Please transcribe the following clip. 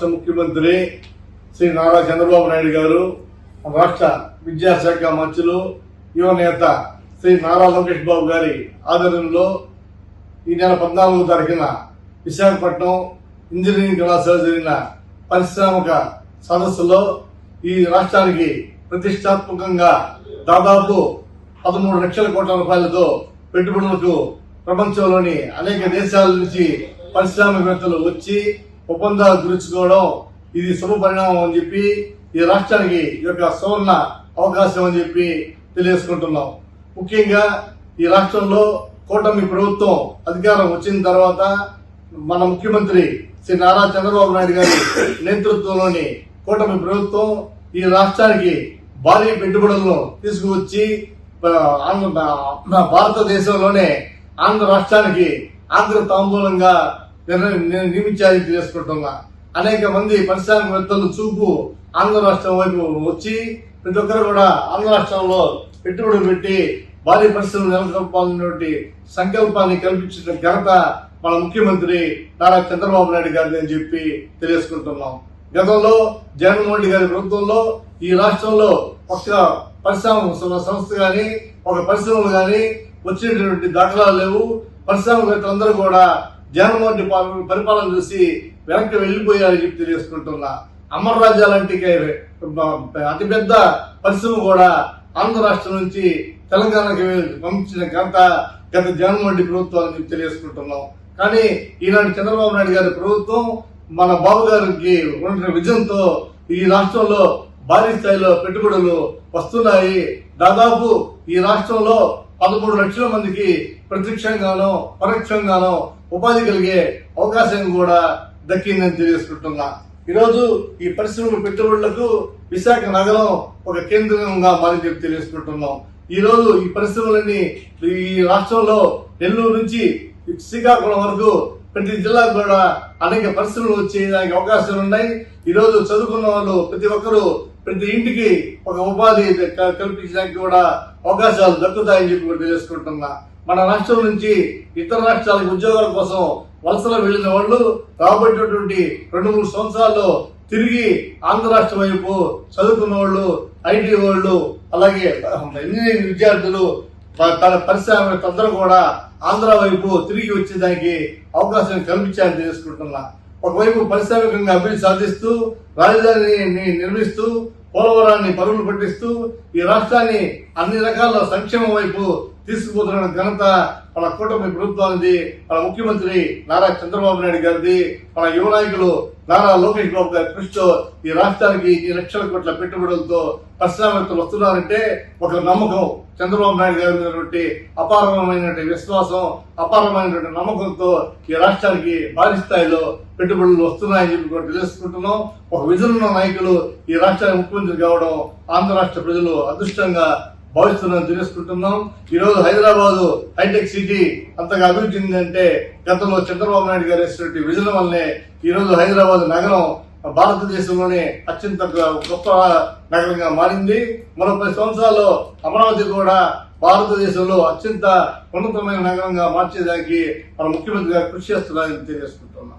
రాష్ట్ర ముఖ్యమంత్రి శ్రీ నారా చంద్రబాబు నాయుడు గారు రాష్ట్ర విద్యాశాఖ మంత్రులు యువ నేత శ్రీ నారా లోకేష్ బాబు గారి ఆధ్వర్యంలో ఈ నెల పద్నాలుగో తారీఖున విశాఖపట్నం ఇంజనీరింగ్ కళాశాల జరిగిన పారిశ్రామిక సదస్సులో ఈ రాష్ట్రానికి ప్రతిష్టాత్మకంగా దాదాపు పదమూడు లక్షల కోట్ల రూపాయలతో పెట్టుబడులకు ప్రపంచంలోని అనేక దేశాల నుంచి పారిశ్రామికవేత్తలు వచ్చి ఒప్పందాలు గురించుకోవడం ఇది శుభ పరిణామం అని చెప్పి ఈ రాష్ట్రానికి ఈ యొక్క సువర్ణ అవకాశం అని చెప్పి తెలియజేసుకుంటున్నాం. ముఖ్యంగా ఈ రాష్ట్రంలో కూటమి ప్రభుత్వం అధికారం వచ్చిన తర్వాత మన ముఖ్యమంత్రి శ్రీ నారా చంద్రబాబు నాయుడు గారి నేతృత్వంలోని కూటమి ప్రభుత్వం ఈ రాష్ట్రానికి భారీ పెట్టుబడులను తీసుకువచ్చి ఆంధ్ర భారతదేశంలోనే ఆంధ్ర రాష్ట్రానికి ఆంధ్ర తాంబూలంగా నిర్ణ- ని- నియమించాలని అనేక మంది పారిశ్రామికవేత్తలు చూపు ఆంధ్ర రాష్ట్రం వైపు వచ్చి ప్రతి ఒక్కరు కూడా ఆంధ్ర రాష్ట్రంలో పెట్టుబడులు పెట్టి భారీ పరిశ్రమలు నెలకొల్పాలనేటువంటి సంకల్పాన్ని కల్పించిన ఘనత మన ముఖ్యమంత్రి నారా చంద్రబాబు నాయుడు గారిని అని చెప్పి తెలియజేసుకుంటున్నాం. గతంలో జగన్మోహన్ రెడ్డి గారి ప్రభుత్వంలో ఈ రాష్ట్రంలో ఒక పరిశ్రమ సంస్థ కానీ ఒక పరిశ్రమలు కానీ వచ్చినటువంటి దాఖలాలు లేవు. పరిశ్రమవేత్తలందరూ కూడా జగన్మోహన్ రెడ్డి పరిపాలన చూసి వెనక్కి వెళ్ళిపోయారని చెప్పి తెలియజేసుకుంటున్నా అమర్ రాజ్యాలంటే అతిపెద్ద పరిశ్రమ కూడా ఆంధ్ర రాష్ట్రం నుంచి తెలంగాణకి పంపించిన ఘనత గత జగన్మోహన్ రెడ్డి ప్రభుత్వాన్ని చెప్పి తెలియజేసుకుంటున్నాం. కానీ ఈనాడు చంద్రబాబు నాయుడు గారి ప్రభుత్వం మన బాబు గారికి ఉన్న విజయంతో ఈ రాష్ట్రంలో భారీ స్థాయిలో పెట్టుబడులు వస్తున్నాయి. దాదాపు ఈ రాష్ట్రంలో పదమూడు లక్షల మందికి ప్రత్యక్షంగానో పరోక్షంగానో ఉపాధి కలిగే అవకాశం కూడా దక్కిందని తెలియజేసుకుంటున్నా. ఈరోజు ఈ పరిశ్రమల పెట్టుబడులకు విశాఖ నగరం ఒక కేంద్రంగా మారి చెప్పి తెలియజేసుకుంటున్నాం. ఈ రోజు ఈ పరిశ్రమలన్నీ ఈ రాష్ట్రంలో నెల్లూరు నుంచి శ్రీకాకుళం వరకు ప్రతి జిల్లాకు కూడా అనేక పరిశ్రమలు వచ్చేదానికి అవకాశాలు ఉన్నాయి ఈ రోజు చదువుకున్న వాళ్ళు ప్రతి ఒక్కరూ ప్రతి ఇంటికి ఒక ఉపాధి కల్పించడానికి కూడా అవకాశాలు దక్కుతాయని చెప్పి కూడా తెలియజేసుకుంటున్నా. మన రాష్ట్రం నుంచి ఇతర రాష్ట్రాలకు ఉద్యోగాల కోసం వలసలో వెళ్ళిన వాళ్ళు రాబోయేటటువంటి రెండు మూడు సంవత్సరాల్లో తిరిగి ఆంధ్ర రాష్ట్రం వైపు చదువుకున్న వాళ్ళు ఐటీ వాళ్ళు అలాగే ఇంజనీరింగ్ విద్యార్థులు తన పరిశ్రమ అందరూ కూడా ఆంధ్ర వైపు తిరిగి వచ్చేదానికి అవకాశం కల్పించాలని తెలుసుకుంటున్నా ఒకవైపు పారిశ్రామికంగా అభివృద్ధి సాధిస్తూ రాజధానిని నిర్మిస్తూ పోలవరాన్ని పరుగులు పట్టిస్తూ ఈ రాష్ట్రాన్ని అన్ని రకాల సంక్షేమం వైపు తీసుకుపోతున్న ఘనత మన కూటమి ప్రభుత్వానికి మన ముఖ్యమంత్రి నారా చంద్రబాబు నాయుడు గారిది మన యువ నాయకులు నారా లోకేష్ బాబు గారి కృషితో ఈ రాష్ట్రానికి ఈ లక్షల కోట్ల పెట్టుబడులతో పరిశ్రామికలు వస్తున్నారంటే ఒక నమ్మకం చంద్రబాబు నాయుడు గారి మీద అపారమైనటువంటి విశ్వాసం అపారమైనటువంటి నమ్మకంతో ఈ రాష్ట్రానికి భారీ స్థాయిలో పెట్టుబడులు వస్తున్నాయని చెప్పి కూడా తెలుసుకుంటున్నాం ఒక విజన్ ఉన్న నాయకులు ఈ రాష్ట్రానికి ముఖ్యమంత్రి కావడం ఆంధ్ర రాష్ట్ర ప్రజలు అదృష్టంగా భావిస్తున్నాం తెలుసుకుంటున్నాం ఈ రోజు హైదరాబాద్ హైటెక్ సిటీ అంతగా అభివృద్ధి చెందిందంటే గతంలో చంద్రబాబు నాయుడు గారు వేసినటువంటి విజయం వల్లనే ఈరోజు హైదరాబాద్ నగరం భారతదేశంలోనే అత్యంత గొప్ప నగరంగా మారింది. మరో పది సంవత్సరాల్లో అమరావతి కూడా భారతదేశంలో అత్యంత ఉన్నతమైన నగరంగా మార్చేదానికి మన ముఖ్యమంత్రి గారు కృషి చేస్తున్నారని తెలియజేసుకుంటున్నాం.